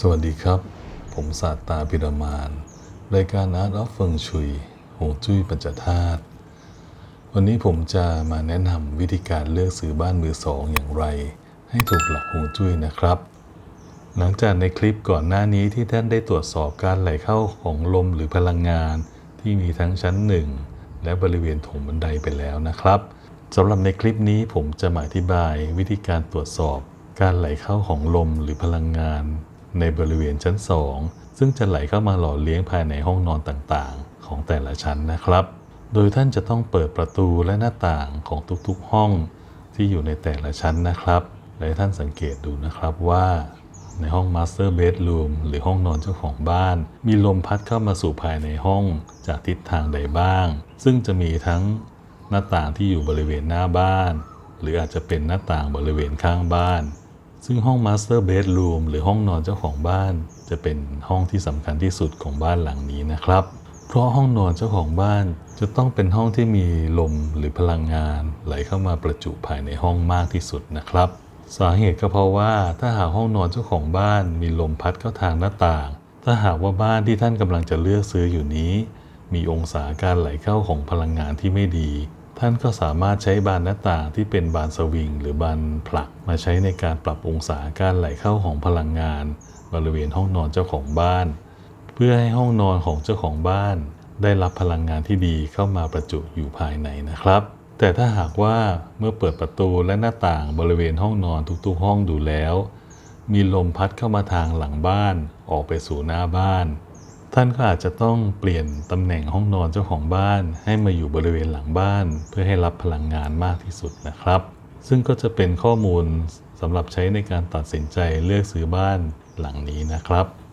สวัสดีครับ ผมศาสตาพิรมานรายการ Art of Feng Shui หงจุ้ยปัญจธาตุวันนี้ผมจะมาแนะนำวิธีการเลือกซื้อบ้านมือสองอย่างไร ให้ถูกหลักหงจุ้ยนะครับ หลังจากในคลิปก่อนหน้านี้ที่ท่านได้ตรวจสอบการไหลเข้าของลมหรือพลังงาน ที่มีทั้งชั้นหนึ่งและบริเวณถงบันไดไปแล้วนะครับสำหรับในคลิปนี้ผมจะมาอธิบายวิธีการตรวจสอบการไหลเข้าของลมหรือพลังงาน ในบริเวณชั้น 2 ซึ่งจะไหลเข้ามาหล่อเลี้ยงภายในห้องนอนต่างๆ ของแต่ละชั้นนะครับ โดยท่านจะต้องเปิดประตูและหน้าต่างของทุกๆห้องที่อยู่ในแต่ละชั้นนะครับ และท่านสังเกตดูนะครับว่าในห้องมาสเตอร์เบดรูมหรือห้องนอนเจ้าของบ้าน มีลมพัดเข้ามาสู่ภายในห้องจากทิศทางใดบ้าง ซึ่งจะมีทั้งหน้าต่างที่อยู่บริเวณหน้าบ้าน หรืออาจจะเป็นหน้าต่างบริเวณข้างบ้าน ซึ่งห้องมาสเตอร์เบดรูมหรือห้องนอนเจ้าของบ้าน จะเป็นห้องที่สำคัญที่สุดของบ้านหลังนี้นะครับ เพราะห้องนอนเจ้าของบ้านจะต้องเป็นห้องที่มีลมหรือพลังงาน ไหลเข้ามาประจุภายในห้องมากที่สุดนะครับ สาเหตุก็เพราะว่าถ้าหากห้องนอนเจ้าของบ้านมีลมพัดเข้าทางหน้าต่าง ถ้าหากว่าบ้านที่ท่านกำลังจะเลือกซื้ออยู่นี้ มีองศาการไหลเข้าของพลังงานที่ไม่ดี ท่านก็สามารถใช้บานหน้าต่างที่เป็นบานสวิง หรือบานผลักมาใช้ในการปรับองศาการไหลเข้าของพลังงาน บริเวณห้องนอนเจ้าของบ้าน เพื่อให้ห้องนอนของเจ้าของบ้าน ได้รับพลังงานที่ดีเข้ามาประจุอยู่ภายในนะครับ แต่ถ้าหากว่าเมื่อเปิดประตูและหน้าต่างบริเวณห้องนอนทุกๆ ห้องดูแล้ว มีลมพัดเข้ามาทางหลังบ้าน ออกไปสู่หน้าบ้าน ท่านก็อาจจะต้องเปลี่ยนตำแหน่งห้องนอนเจ้าของบ้าน ให้มาอยู่บริเวณหลังบ้าน เพื่อให้รับพลังงานมากที่สุดนะครับ ซึ่งก็จะเป็นข้อมูลสำหรับใช้ในการตัดสินใจเลือกซื้อบ้านหลังนี้นะครับ